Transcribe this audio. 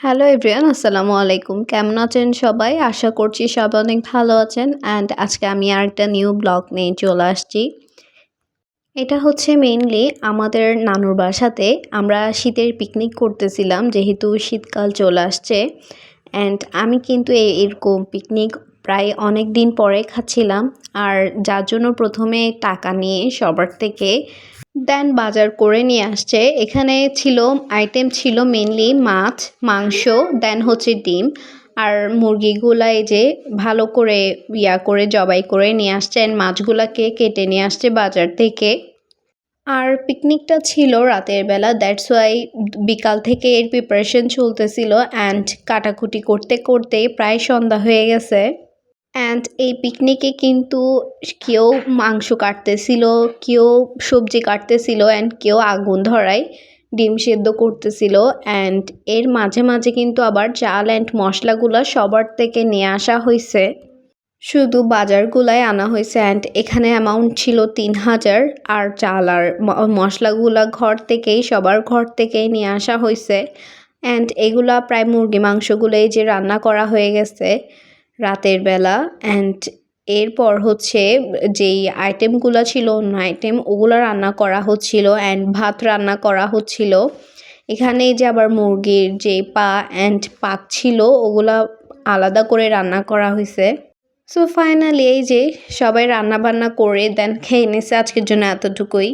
Hello everyone আসসালামু আলাইকুম কেমন আছেন সবাই আশা করছি সবাই অনেক ভালো আছেন অ্যান্ড আজকে আমি আর একটা নিউ ব্লগ নিয়ে চলে আসছি এটা হচ্ছে মেইনলি আমাদের নানুর বাসাতে আমরা শীতের পিকনিক করতেছিলাম যেহেতু শীতকাল চলে আসছে অ্যান্ড আমি কিন্তু এরকম পিকনিক প্রায় অনেক দিন পরে খাচ্ছিলাম আর যার জন্য প্রথমে টাকা নিয়ে সবার থেকে দেন বাজার করে নিয়ে আসছে। এখানে ছিল আইটেম ছিল মেনলি মাছ, মাংস, দেন হচ্ছে ডিম। আর মুরগিগুলা এই যে ভালো করে ইয়া করে, জবাই করে নিয়ে আসছে, and মাছগুলাকে কেটে নিয়ে আসছে বাজার থেকে। আর পিকনিকটা ছিল রাতের বেলা দ্যাটস ওয়াই বিকাল থেকে এর প্রিপারেশন চলতেছিল অ্যান্ড কাটাকুটি করতে করতে প্রায় সন্ধ্যা হয়ে গেছে। অ্যান্ড এই পিকনিকে কিন্তু কেউ মাংস কাটতেছিল, কেউ সবজি কাটতেছিল অ্যান্ড কেউ আগুন ধরায়, ডিম সেদ্ধ করতেছিল অ্যান্ড এর মাঝে মাঝে কিন্তু আবার চাল অ্যান্ড মশলাগুলো সবার থেকে নিয়ে আসা হয়েছে শুধু বাজারগুলাই আনা হয়েছে অ্যান্ড এখানে অ্যামাউন্ট ছিল তিন হাজার আর চাল আর মশলাগুলা ঘর থেকেই, সবার ঘর থেকেই নিয়ে আসা হয়েছে অ্যান্ড এগুলা প্রায় মুরগি মাংসগুলোই যে রান্না করা হয়ে গেছে রাতের বেলা অ্যান্ড এরপর হচ্ছে যেই আইটেমগুলো ছিল, অন্য আইটেম ওগুলো রান্না করা হচ্ছিল অ্যান্ড ভাত রান্না করা হচ্ছিল। এখানে যে আবার মুরগির যে পা অ্যান্ড পাক ছিল, ওগুলা আলাদা করে রান্না করা হয়েছে সো ফাইনালি এই যে সবাই রান্না বান্না করে দেন খেয়ে নিছে আজকের জন্য এতটুকুই।